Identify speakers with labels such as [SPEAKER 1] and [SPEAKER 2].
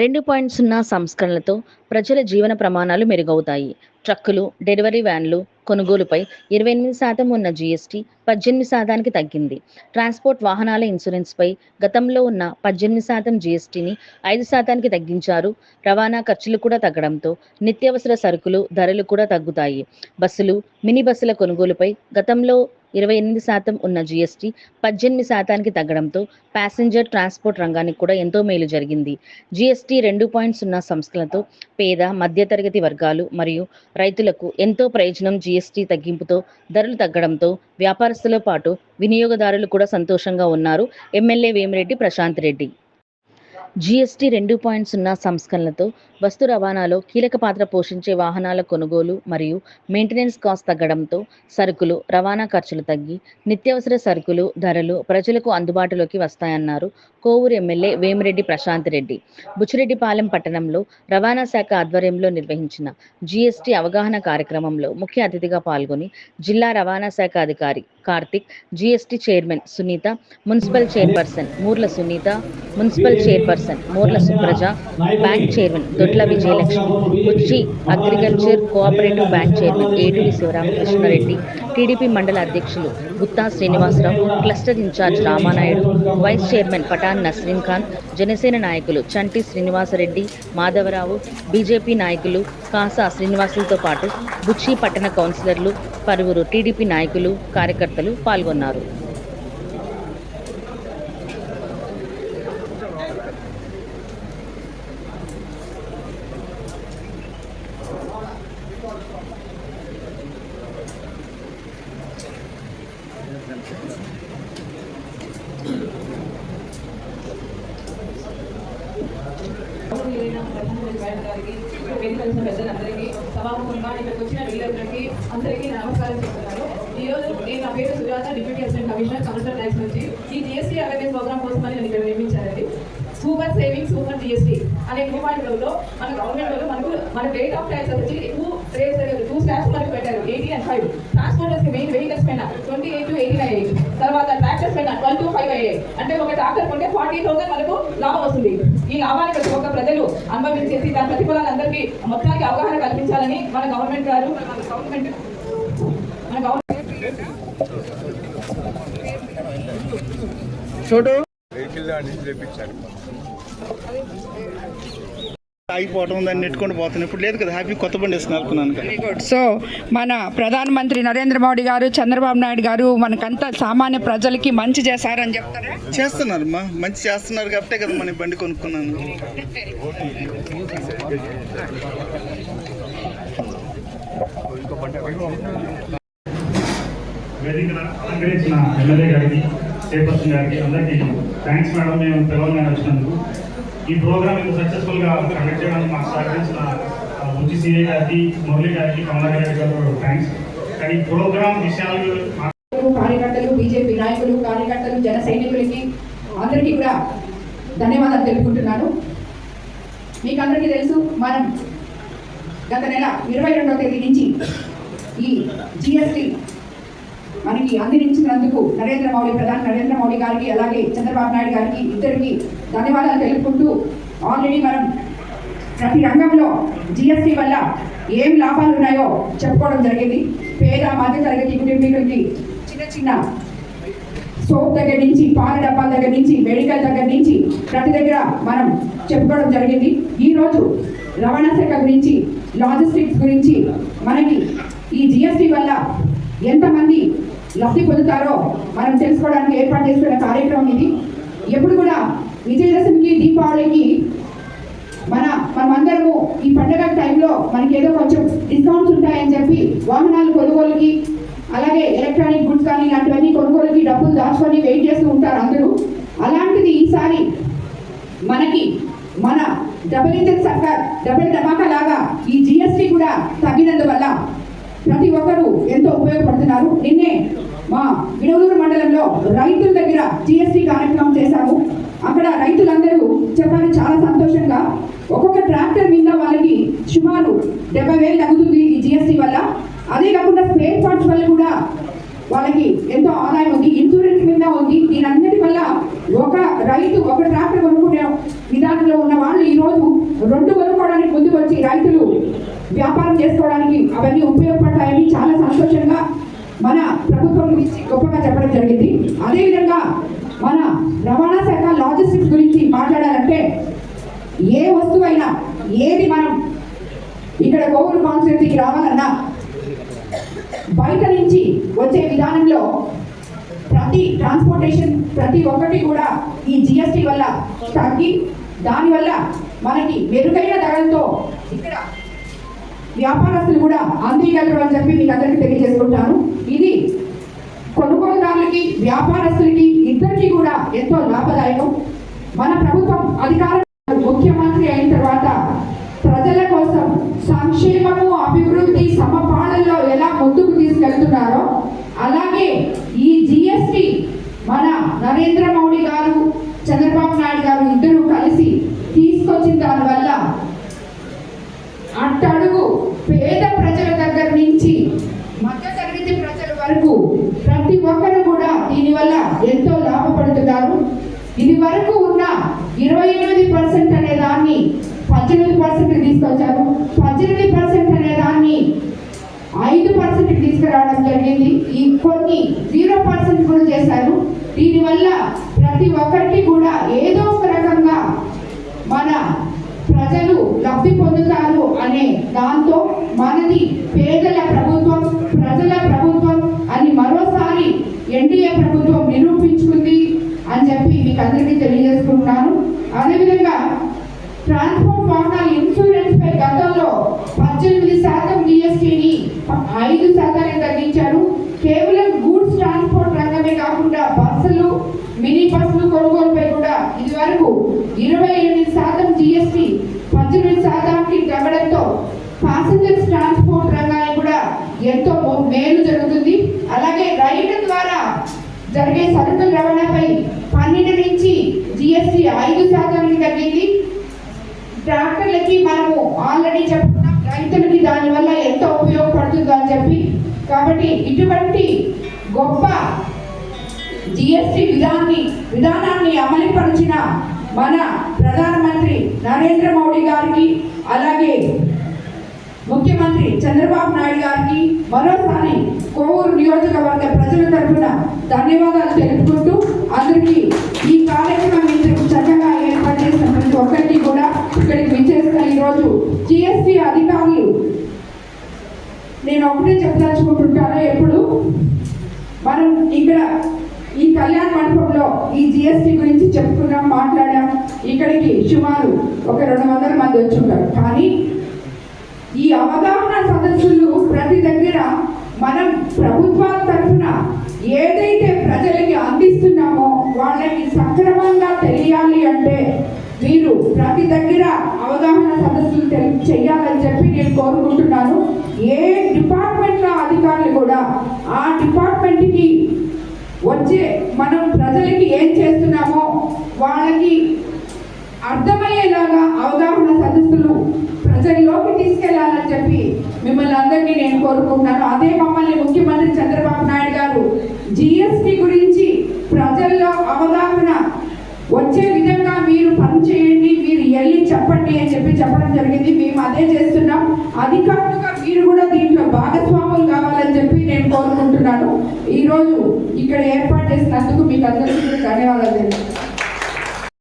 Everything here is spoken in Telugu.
[SPEAKER 1] రెండు పాయింట్ సున్నా సంస్కరణలతో ప్రజల జీవన ప్రమాణాలు మెరుగవుతాయి. ట్రక్కులు డెలివరీ వ్యాన్లు కొనుగోలుపై ఇరవై ఎనిమిది శాతం ఉన్న జీఎస్టీ పద్దెనిమిది శాతానికి తగ్గింది. ట్రాన్స్పోర్ట్ వాహనాల ఇన్సూరెన్స్పై గతంలో ఉన్న పద్దెనిమిది శాతం జీఎస్టీని ఐదు శాతానికి తగ్గించారు. రవాణా ఖర్చులు కూడా తగ్గడంతో నిత్యావసర సరుకులు ధరలు కూడా తగ్గుతాయి. బస్సులు మినీ బస్సుల కొనుగోలుపై గతంలో ఇరవై ఎనిమిది శాతం ఉన్న జీఎస్టీ పద్దెనిమిది శాతానికి తగ్గడంతో ప్యాసింజర్ ట్రాన్స్పోర్ట్ రంగానికి కూడా ఎంతో మేలు జరిగింది. జీఎస్టీ రెండు పాయింట్ సున్నా సంస్థలతో పేద మధ్యతరగతి వర్గాలు మరియు రైతులకు ఎంతో ప్రయోజనం జీఎస్టీ తగ్గింపుతో ధరలు తగ్గడంతో వ్యాపారస్తులతో పాటు వినియోగదారులు కూడా సంతోషంగా ఉన్నారు. ఎమ్మెల్యే వేమిరెడ్డి ప్రశాంత్ రెడ్డి. జీఎస్టీ రెండు పాయింట్ సున్నా సంస్కరణలతో వస్తు రవాణాలో కీలక పాత్ర పోషించే వాహనాల కొనుగోలు మరియు మెయింటెనెన్స్ కాస్ట్ తగ్గడంతో సరుకులు రవాణా ఖర్చులు తగ్గి నిత్యావసర సరుకులు ధరలు ప్రజలకు అందుబాటులోకి వస్తాయన్నారు కోవూరు ఎమ్మెల్యే వేమిరెడ్డి ప్రశాంత్ రెడ్డి. బుచ్చిరెడ్డిపాలెం పట్టణంలో రవాణా శాఖ ఆధ్వర్యంలో నిర్వహించిన జీఎస్టీ అవగాహన కార్యక్రమంలో ముఖ్య అతిథిగా పాల్గొని జిల్లా రవాణా శాఖ అధికారి Karthik GST chairman Sunitha municipal chairperson Moorla Sunitha municipal chairperson Moorla Supraja bank chairman Dodla Vijayalakshmi Buchi agriculture cooperative bank chairman Eturi Sivaramakrishnareddy TDP మండల అధ్యక్షులు Gutta Srinivasarao cluster incharge Ramanaidu vice chairman Pathan Nasreen Khan Janasena నాయకులు చంటి శ్రీనివాసరెడ్డి మాధవరావు బీజేపీ నాయకులు కాసా శ్రీనివాసులతో పాటు బుచ్చి పట్టణ కౌన్సిలర్లు పలువురు టీడీపీ నాయకులు కార్యకర్తలు పాల్గొన్నారు.
[SPEAKER 2] వేదికలిసిన పెద్దలందరికీ సభాముఖంగా ఇక్కడికి వచ్చిన వీళ్ళందరికీ అందరికీ నమస్కారం చెప్తున్నాను ఈ రోజు నేను నా పేరు Sujatha deputy assistant commissioner commissioner tax నుంచి ఈ జిఎస్టీ అవేర్నెస్ ప్రోగ్రామ్ కోసం నేను ఇక్కడ నియమించానండి. సూపర్ సేవింగ్ సూపర్ జిఎస్టీ అనే టూ లో మన గవర్నమెంట్ వాళ్ళు మనకు మన రేట్ ఆఫ్ ట్యాక్స్ వచ్చి టూ టూ పెట్టారు eighty and five main vehicles పైన twenty eight to eighty nine తర్వాత ట్రాక్టర్స్ పైన ట్వెల్వ్ టు ఫైవ్ అయ్యాయి అంటే ఒక ట్రాక్టర్ కొంటే ఫార్టీ థౌసండ్ మనకు లాభం వస్తుంది. ఈ లాభాన్ని ప్రతి ఒక్క ప్రజలు అనుభవించేసి దాని ప్రతిఫలాలు అందరికీ మొత్తానికి అవగాహన కల్పించాలని మన గవర్నమెంట్ గారు మన గవర్నమెంట్ మన గవర్నమెంట్
[SPEAKER 3] వెహికల్ నుంచి తెప్పించారు
[SPEAKER 4] ఆగిపోవటం దాన్ని నెట్టుకొని పోతున్నాను ఇప్పుడు లేదు కదా హ్యాపీ కొత్త బండి వేసుకుని అనుకున్నాను కదా.
[SPEAKER 5] గుడ్ సో మన ప్రధానమంత్రి నరేంద్ర మోడీ గారు చంద్రబాబు నాయుడు గారు మనకంతా సామాన్య ప్రజలకి మంచి చేశారని చెప్తారా?
[SPEAKER 4] చేస్తున్నారు మా మంచి చేస్తున్నారు కాబట్టే కదా మన బండి కొనుక్కున్నాను.
[SPEAKER 6] వేదికను అలంకరించిన ఎమ్మెల్యే గారికి చైర్పర్సన్ గారికి అందరికీ థ్యాంక్స్ మేడం మేము తెలంగాణ వచ్చినందుకు ఈ ప్రోగ్రామ్ ఇంత సక్సెస్ఫుల్గా కండక్ట్ చేయడానికి మాకు సహకరించిన ముంచి సిఐ గారికి మురళి గారికి కమలాకర్ గారు థ్యాంక్స్ కానీ ఈ ప్రోగ్రామ్ విషయాలు
[SPEAKER 2] కార్యకర్తలు బీజేపీ నాయకులు కార్యకర్తలు జన సైనికులకి అందరికీ కూడా ధన్యవాదాలు తెలుపుకుంటున్నాను. మీకు అందరికీ తెలుసు మనం గత నెల ఇరవై రెండవ తేదీ నుంచి ఈ జిఎస్టి మనకి అందించినందుకు నరేంద్ర మోడీ ప్రధాని నరేంద్ర మోడీ గారికి అలాగే చంద్రబాబు నాయుడు గారికి ఇద్దరికి ధన్యవాదాలు తెలుపుకుంటూ ఆల్రెడీ మనం ప్రతి రంగంలో జిఎస్టి వల్ల ఏం లాభాలు ఉన్నాయో చెప్పుకోవడం జరిగింది. పేద మధ్యతరగతి కుటుంబీకులకి చిన్న చిన్న సోప్ దగ్గర నుంచి పాల డబ్బాల దగ్గర నుంచి మెడికల్ దగ్గర నుంచి ప్రతి దగ్గర మనం చెప్పుకోవడం జరిగింది. ఈరోజు రవాణా శాఖ గురించి లాజిస్టిక్స్ గురించి మనకి ఈ జిఎస్టి వల్ల ఎంతమంది లబ్ధి పొందుతారో మనం తెలుసుకోవడానికి ఏర్పాటు చేసుకున్న కార్యక్రమం ఇది. ఎప్పుడు కూడా విజయదశమికి దీపావళికి మన మనమందరము ఈ పండగ టైంలో మనకి ఏదో కొంచెం డిస్కౌంట్స్ ఉంటాయని చెప్పి వాహనాలు కొనుగోలుకి అలాగే ఎలక్ట్రానిక్ గుడ్స్ కానీ ఇలాంటివన్నీ కొనుగోలుకి డబ్బులు దాచుకొని వెయిట్ చేస్తూ ఉంటారు అందరూ. అలాంటిది ఈసారి మనకి మన డబల్ ఇంజన్ సర్కార్ డబల్ ధమాకా లాగా ఈ జిఎస్టీ కూడా తగ్గినందువల్ల ప్రతి ఒక్కరూ ఎంతో ఉపయోగపడుతున్నారు. నిన్నే మా విడవలూరు మండలంలో రైతుల దగ్గర జిఎస్టీ కార్యక్రమం చేశాము. అక్కడ రైతులందరూ చెప్పారు చాలా సంతోషంగా. ఒక్కొక్క ట్రాక్టర్ మీద వాళ్ళకి సుమారు డెబ్బై వేలు తగ్గుతుంది ఈ జిఎస్టీ వల్ల. అదే కాకుండా స్పేర్ పార్ట్స్ వల్ల కూడా వాళ్ళకి ఎంతో ఆదాయం ఉంది. ఇన్సూరెన్స్ మీద ఉంది. దీనందరి వల్ల ఒక రైతు ఒక ట్రాక్టర్ కొనుక్కునే విధానంలో ఉన్న వాళ్ళు ఈ రోజు రెండు కొనుక్కోవడానికి ముందుకు వచ్చి రైతులు వ్యాపారం చేసుకోవడానికి అవన్నీ ఉపయోగపడతాయని చాలా సంతోషంగా మన ప్రభుత్వం గురించి గొప్పగా చెప్పడం జరిగింది. అదేవిధంగా మన రవాణా శాఖ లాజిస్టిక్స్ గురించి మాట్లాడాలంటే ఏ వస్తువైనా ఏది మనం ఇక్కడ కోవూరు కాన్స్టిట్యూన్సీకి రావాలన్నా బయట నుంచి వచ్చే విధానంలో ప్రతి ట్రాన్స్పోర్టేషన్ ప్రతి ఒక్కటి కూడా ఈ జిఎస్టి వల్ల తగ్గి దానివల్ల మనకి మెరుగైన ధరలతో ఇక్కడ వ్యాపారస్తులు కూడా అందించగలరు అని చెప్పి మీకు అందరికీ తెలియజేసుకుంటాను. ఇది కొనుగోలుదారులకి వ్యాపారస్తులకి ఇద్దరికి కూడా ఎంతో లాభదాయకం. మన ప్రభుత్వం అధికార ముఖ్యమంత్రి అయిన తర్వాత ప్రజల కోసం సంక్షేమము అభివృద్ధి సమపాలనలో ఎలా ముందుకు తీసుకెళ్తున్నారో అలాగే ఈ జిఎస్టి మన నరేంద్ర మోడీ గారు చంద్రబాబు నాయుడు గారు ఇద్దరు కలిసి తీసుకొచ్చిన దానివల్ల అట్టడుగు పేద ప్రజల దగ్గర నుంచి మధ్యతరగతి ప్రజల వరకు ప్రతి ఒక్కరు కూడా దీనివల్ల ఎంతో లాభపడుతున్నారు. ఇది వరకు ఉన్న ఇరవై ఎనిమిది పర్సెంట్ అనే దాన్ని పద్దెనిమిది పర్సెంట్ తీసుకొచ్చారు. పద్దెనిమిది పర్సెంట్ అనే దాన్ని ఐదు పర్సెంట్ తీసుకురావడం జరిగింది. ఈ కొన్ని జీరో పర్సెంట్ కూడా చేసి దీనివల్ల ప్రతి ఒక్కరికి కూడా ఏదో ఒక రకంగా మన ప్రజలు లబ్ధి పొందుతారు అనే దాంతో మనది పేదల ప్రభుత్వం ప్రజల ప్రభుత్వం అని మరోసారి ఎన్డీఏ ప్రభుత్వం నిరూపించుకుంది అని చెప్పి మీకు అందరికీ తెలియజేసుకుంటున్నాను. అదేవిధంగా ట్రాన్స్పోర్ట్ వాహనాల ఇన్సూరెన్స్ పై గతంలో పద్దెనిమిది శాతం జిఎస్టీని ఐదు శాతానికి తగ్గించారు. కేవలం కాకుండా బస్సులు మినీ బస్సులు కొనుగోలుపై కూడా ఇది వరకు ఇరవై ఎనిమిది శాతం జిఎస్టి పద్దెనిమిది శాతానికి తగ్గడంతో ప్యాసింజర్స్ ట్రాన్స్పోర్ట్ రంగానికి కూడా ఎంతో మేలు జరుగుతుంది. అలాగే రైళ్ళ ద్వారా జరిగే సరుకుల రవాణాపై పన్నెండు నుంచి జిఎస్టి ఐదు శాతానికి తగ్గింది. ట్రాక్టర్లకి మనము ఆల్రెడీ చెప్పుకున్నాం రైతులకి దానివల్ల ఎంతో ఉపయోగపడుతుందని అని చెప్పి. కాబట్టి ఇటువంటి గొప్ప జిఎస్టి విధాన్ని విధానాన్ని అమలుపరిచిన మన ప్రధానమంత్రి నరేంద్ర మోడీ గారికి అలాగే ముఖ్యమంత్రి చంద్రబాబు నాయుడు గారికి మరోసారి కోవూరు నియోజకవర్గ ప్రజల తరఫున ధన్యవాదాలు తెలుపుకుంటూ అందరికీ ఈ కార్యక్రమం ఇంత చక్కగా ఏర్పాటు చేసిన ప్రతి ఒక్కరికి కూడా ఇక్కడికి విచ్చేసిన ఈరోజు జిఎస్టి అధికారులు. నేను ఒకటే చెప్పదలుచుకుంటుంటాను ఎప్పుడు మనం ఇక్కడ ఈ కళ్యాణ మండపంలో ఈ జిఎస్టి గురించి చెప్పుకున్నాం మాట్లాడాం ఇక్కడికి సుమారు ఒక రెండు వందల మంది వచ్చి ఉంటారు. కానీ ఈ అవగాహన సదస్సులు ప్రతి దగ్గర మనం ప్రభుత్వాల తరఫున ఏదైతే ప్రజలకి అందిస్తున్నామో వాళ్ళకి సక్రమంగా తెలియాలి అంటే మీరు ప్రతి దగ్గర అవగాహన సదస్సులు తెలి- చేయాలని చెప్పి నేను కోరుకుంటున్నాను. ఏ డిపార్ట్మెంట్లో అధికారులు కూడా ఆ డిపార్ట్మెంట్కి ప్రజలకి ఏం చేస్తున్నామో వాళ్ళకి అర్థమయ్యేలాగా అవగాహన సదస్సులు ప్రజల్లోకి తీసుకెళ్ళాలని చెప్పి మిమ్మల్ని అందరినీ నేను కోరుకుంటున్నాను. అదే మమ్మల్ని ముఖ్యమంత్రి చంద్రబాబు నాయుడు గారు జిఎస్టి గురించి ప్రజల్లో అవగాహన వచ్చే విధంగా మీరు పని చేయండి మీరు వెళ్ళి చెప్పండి అని చెప్పి చెప్పడం జరిగింది. మేము అదే చేస్తున్నాం. అధికారులుగా మీరు కూడా దీంట్లో భాగస్వాములు కావాలని చెప్పి నేను కోరుకుంటున్నాను. ఈరోజు ఇక్కడ ఏర్పాటు చేసినందుకు మీకు అందరికీ ధన్యవాదాలు. తెలుపు